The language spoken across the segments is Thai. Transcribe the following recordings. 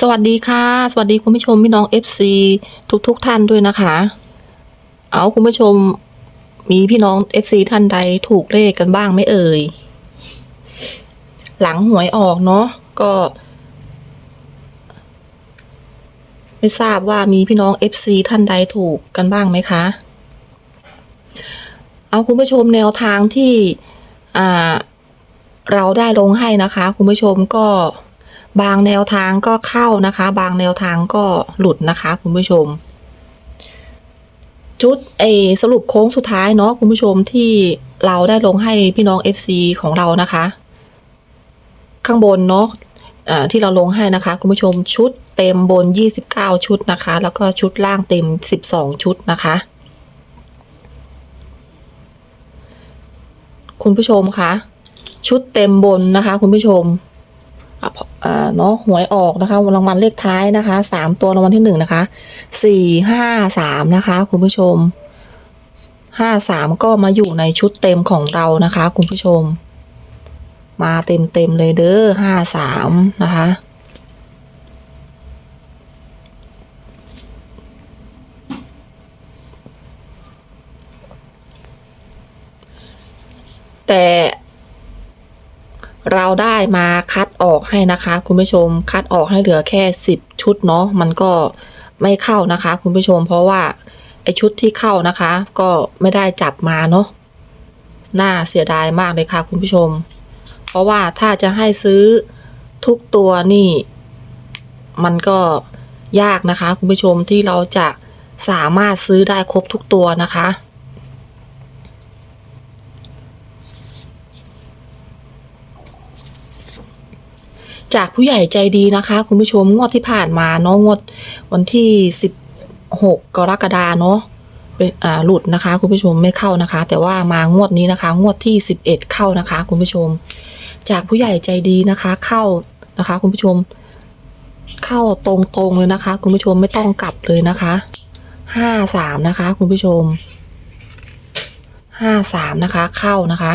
สวัสดีค่ะ สวัสดีคุณผู้ชมพี่น้อง FC ทุกทุกท่านด้วยนะคะ เอาคุณผู้ชมมีพี่น้อง FC ท่านใดถูกเลขกันบ้างไหม่เอ่ย หลังหวยออกเนาะก็ ไม่ทราบว่ามีพี่น้อง FC ท่านใดถูกกันบ้างไหมคะ เอาคุณผู้ชมแนวทางที่ อ่า เราได้ลงให้นะคะ คุณผู้ชมก็ บางแนวทางก็เข้านะคะ บางแนวทางก็หลุดนะคะ คุณผู้ชม ชุดเอสรุปโค้งสุดท้ายเนาะคุณผู้ชมที่เราได้ลงให้พี่น้อง FC ของเรานะคะ ข้างบนเนาะอ่าที่เราลงให้นะคะ คุณผู้ชมชุดเต็มบน 29 ชุดนะคะ แล้วก็ชุดล่างเต็ม 12 ชุดนะคะคุณผู้ชมคะชุดเต็มบนนะคะ คุณผู้ชม เนาะหวยออกนะคะรางวัลเลขท้ายนะคะสามตัวรางวัลที่หนึ่งนะคะสี่ห้าสามนะคะ คุณผู้ชมห้าสามก็มาอยู่ในชุดเต็มของเรานะคะ คุณผู้ชม มาเต็มเต็มเลยเด้อห้าสามนะคะแต่ เราได้มาคัดออกให้นะคะ คุณผู้ชมคัดออกให้เหลือแค่สิบชุดเนาะมันก็ไม่เข้านะคะ คุณผู้ชมเพราะว่าไอชุดที่เข้านะคะ ก็ไม่ได้จับมาเนาะน่าเสียดายมากเลยค่ะ คุณผู้ชม เพราะว่าถ้าจะให้ซื้อทุกตัวนี่ มันก็ยากนะคะ คุณผู้ชมที่เราจะสามารถซื้อได้ครบทุกตัวนะคะ จากผู้ใหญ่ใจดีนะคะ คุณผู้ชมงวดที่ผ่านมาเนาะงวดวันที่ 16 กรกฎาเนาะเป็นอ่าหลุดนะคะ คุณผู้ชมไม่เข้านะคะ แต่ว่ามางวดนี้นะคะ งวดที่ 11 เข้านะคะ คุณผู้ชม จากผู้ใหญ่ใจดีนะคะ เข้านะคะ คุณผู้ชม เข้าตรงๆเลยนะคะ คุณผู้ชมไม่ต้องกลับเลยนะคะห้าสามนะคะ คุณผู้ชมห้าสามนะคะ เข้านะคะ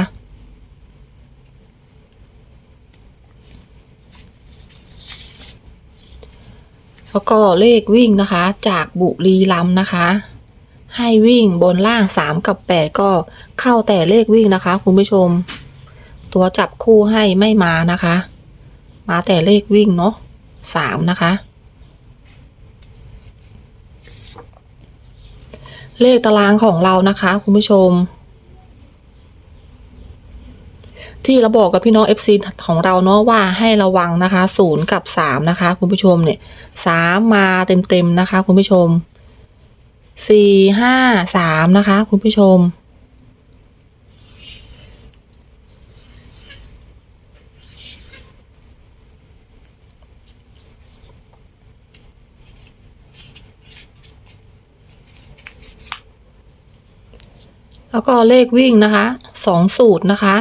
แล้วก็เลขวิ่งนะคะ จากบุรีรัมนะคะ ให้วิ่งบนล่างสามกับแปดก็เข้าแต่เลขวิ่งนะคะ คุณผู้ชม ตัวจับคู่ให้ไม่มานะคะ มาแต่เลขวิ่งเนาะสามนะคะ เลขตารางของเรานะคะ คุณผู้ชม ที่เราบอกกับพี่น้อง FC ของเราเนาะว่าให้ระวังนะคะศูนย์กับสามนะคะ คุณผู้ชมเนี่ยสามมาเต็มๆนะคะ คุณผู้ชมสี่ห้าสามนะคะ คุณผู้ชมแล้วก็เลขวิ่งนะคะสองสูตรนะคะ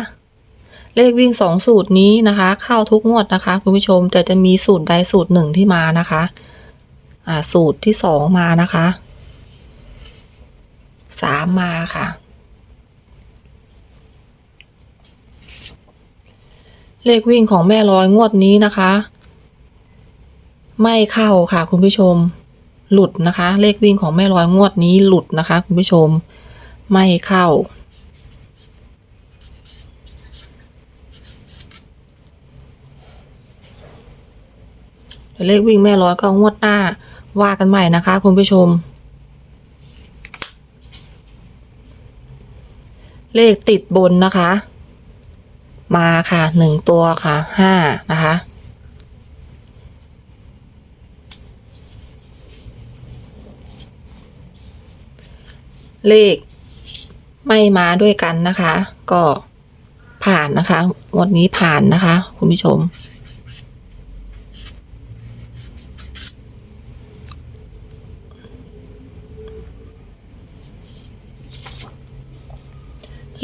เลขวิ่งสองสูตรนี้นะคะ เข้าทุกงวดนะคะคุณผู้ชมแต่จะมีสูตรใดสูตรหนึ่งที่มานะคะ อ่าสูตรที่สองมานะคะสามมาค่ะ เลขวิ่งของแม่ร้อยงวดนี้นะคะ ไม่เข้าค่ะคุณผู้ชมหลุดนะคะ เลขวิ่งของแม่ร้อยงวดนี้หลุดนะคะ คุณผู้ชม ไม่เข้า เลขวิ่งแม่ร้อยก็งวดหน้าว่ากันใหม่นะคะ คุณผู้ชม เลขติดบนนะคะ มาค่ะหนึ่งตัวค่ะห้านะคะเลขไม่มาด้วยกันนะคะ ก็ผ่านนะคะงวดนี้ผ่านนะคะ คุณผู้ชม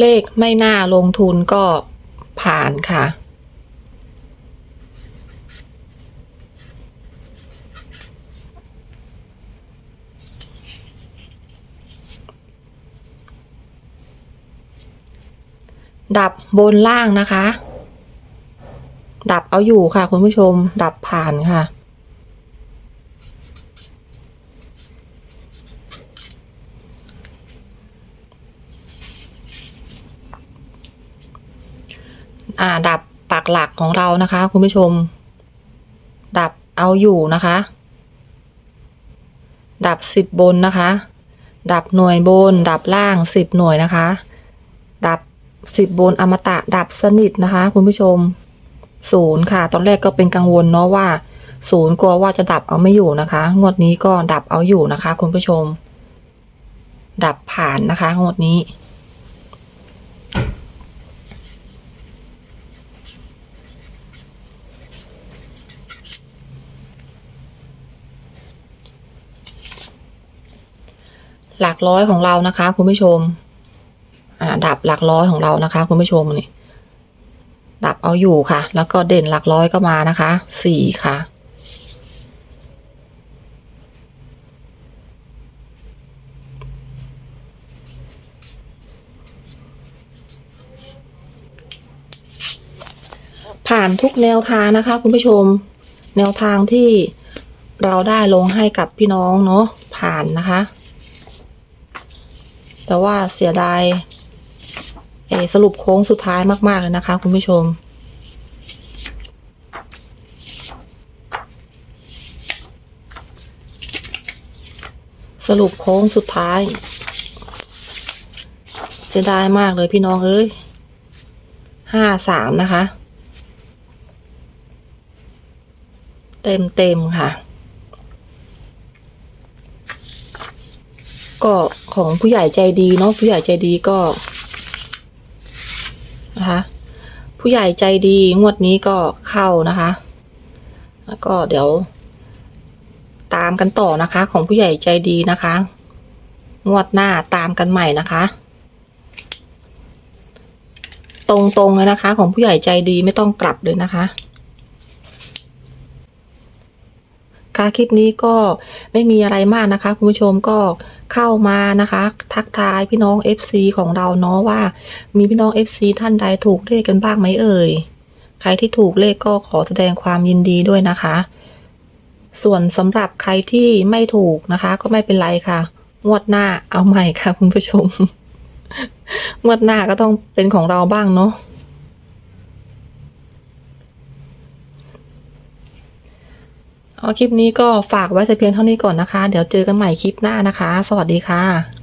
เลขไม่น่าลงทุนก็ผ่านค่ะ ดับบนล่างนะคะ ดับเอาอยู่ค่ะคุณผู้ชม ดับผ่านค่ะ อ่า ดับปักหลักของเรานะคะ คุณผู้ชม ดับเอาอยู่นะคะ ดับสิบบนนะคะ ดับหน่วยบน ดับล่างสิบหน่วยนะคะ ดับสิบบนอมตะดับสนิทนะคะ คุณผู้ชมศูนย์ค่ะ ตอนแรกก็เป็นกังวลเนาะว่าศูนย์กลัวว่าจะดับเอาไม่อยู่นะคะ งวดนี้ก็ดับเอาอยู่นะคะ คุณผู้ชม ดับผ่านนะคะ งวดนี้ หลักร้อยของเรานะคะ คุณผู้ชม อ่า ดับหลักร้อยของเรานะคะ คุณผู้ชมนี่ดับเอาอยู่ค่ะ แล้วก็เด่นหลักร้อยก็มานะคะสี่ค่ะ ผ่านทุกแนวทางนะคะ คุณผู้ชม แนวทางที่เราได้ลงให้กับพี่น้องเนาะผ่านนะคะ แต่ว่าเสียดายเอสรุปโค้งสุดท้ายมาก ๆ เลยนะคะ คุณผู้ชม สรุปโค้งสุดท้าย เสียดายมากเลยพี่น้องเอ้ยห้าสามนะคะ เต็มเต็มค่ะ ก็ ของผู้ใหญ่ใจดีเนาะผู้ใหญ่ใจดีก็นะคะผู้ใหญ่ใจดีงวดนี้ก็เข้านะคะ แล้วก็เดี๋ยว ตามกันต่อนะคะ ของผู้ใหญ่ใจดีนะคะ งวดหน้าตามกันใหม่นะคะ ตรงๆเลยนะคะ ของผู้ใหญ่ใจดีไม่ต้องกลับเลยนะคะ คะคลิปนี้ก็ไม่มีอะไรมากนะคะ คุณผู้ชมก็เข้ามานะคะ ทักทายพี่น้อง FC ของเราเนาะว่า มีพี่น้อง FC ท่านใดถูกเลขกันบ้างไหมเอ่ย ใครที่ถูกเลขก็ขอแสดงความยินดีด้วยนะคะ ส่วนสำหรับใครที่ไม่ถูกนะคะ ก็ไม่เป็นไรค่ะ งวดหน้าเอาใหม่ค่ะ คุณผู้ชม งวดหน้าก็ต้องเป็นของเราบ้างเนาะ เอา คลิปนี้ก็ฝากไว้แต่เพียงเท่านี้ก่อนนะคะ เดี๋ยวเจอกันใหม่คลิปหน้านะคะ สวัสดีค่ะ